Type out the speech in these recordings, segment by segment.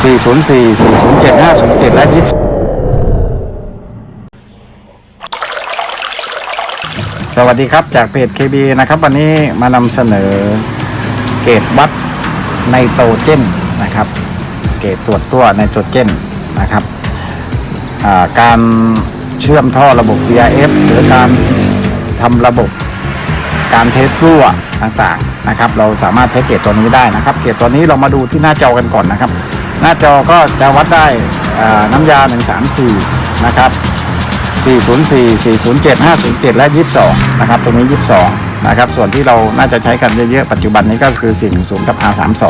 404 407 507 และ20สวัสดีครับจากเพจ KB นะครับ วันนี้มานำเสนอเกรดวัดไนโตรเจนนะครับ เกรดตรวจตัวไนโตรเจนนะครับ การเชื่อมท่อระบบ VRF หรือการทำระบบการเทสรั่วต่างๆนะครับ เราสามารถใช้เกรดตัวนี้ได้นะครับ เกรดตัวนี้เรามาดูที่หน้าจอกันก่อนนะครับ หน้าจอก็จะวัดได้อ่าน้ำยา 134 นะครับ 404 407 507 และ 22 นะครับ ตรงนี้ 22 นะครับ ส่วนที่เราน่าจะใช้กันเยอะๆ ปัจจุบันนี้ก็คือ 410 กับ R32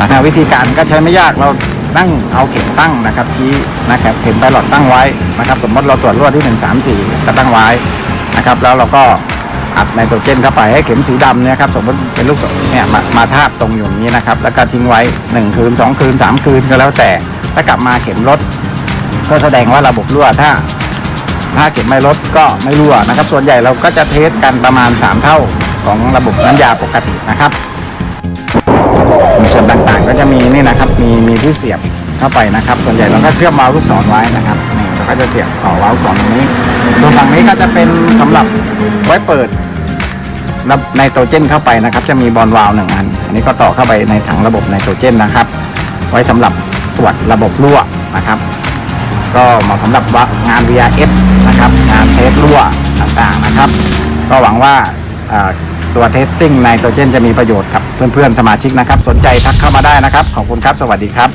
นะครับวิธีการก็ใช้ไม่ยากเราตั้งเอาเข็มตั้งนะครับชี้นะครับเข็มไพลอตตั้งไว้นะครับ สมมติเราตรวจรั่วที่ 134 ก็ตั้งไว้นะครับ แล้วเราก็ อัดไนโตรเจนเข้าไปให้เข็มสีดำเนี่ยครับสมมติเป็นลูกศรเนี่ยมามาทาบตรงอยู่นี้นะครับ แล้วก็ทิ้งไว้ 1 คืน 2 คืน 3 คืนก็แล้วแต่ ถ้ากลับมาเข็มลดก็แสดงว่าระบบรั่วถ้า ถ้าเก็บไม่ลดก็ไม่รั่วนะครับ ส่วนใหญ่เราก็จะเทสกันประมาณ 3 เท่าของระบบน้ำยาปกตินะครับส่วนต่างๆก็จะมีนี่นะครับมีมีที่เสียบเข้าไปนะครับ ส่วนใหญ่เราก็เชื่อมวาลูกศรไว้นะครับ เราก็จะเสียบต่อวาล์วลูกศรตรงนี้ ส่วนฝั่งนี้ก็จะเป็นสำหรับไว้เปิดระไนโตรเจนเข้าไปนะครับ จะมีบอลวาล์วหนึ่งอัน อันนี้ก็ต่อเข้าไปในถังระบบไนโตรเจนนะครับ ไว้สำหรับตรวจระบบรั่วนะครับ ก็เหมาะสำหรับงาน VRF นะครับ งานเทสรั่วต่างๆนะครับ ก็หวังว่าอ่าตัวเทสติ้งไนโตรเจนจะมีประโยชน์กับเพื่อนๆสมาชิกนะครับ สนใจทักเข้ามาได้นะครับ ขอบคุณครับ สวัสดีครับ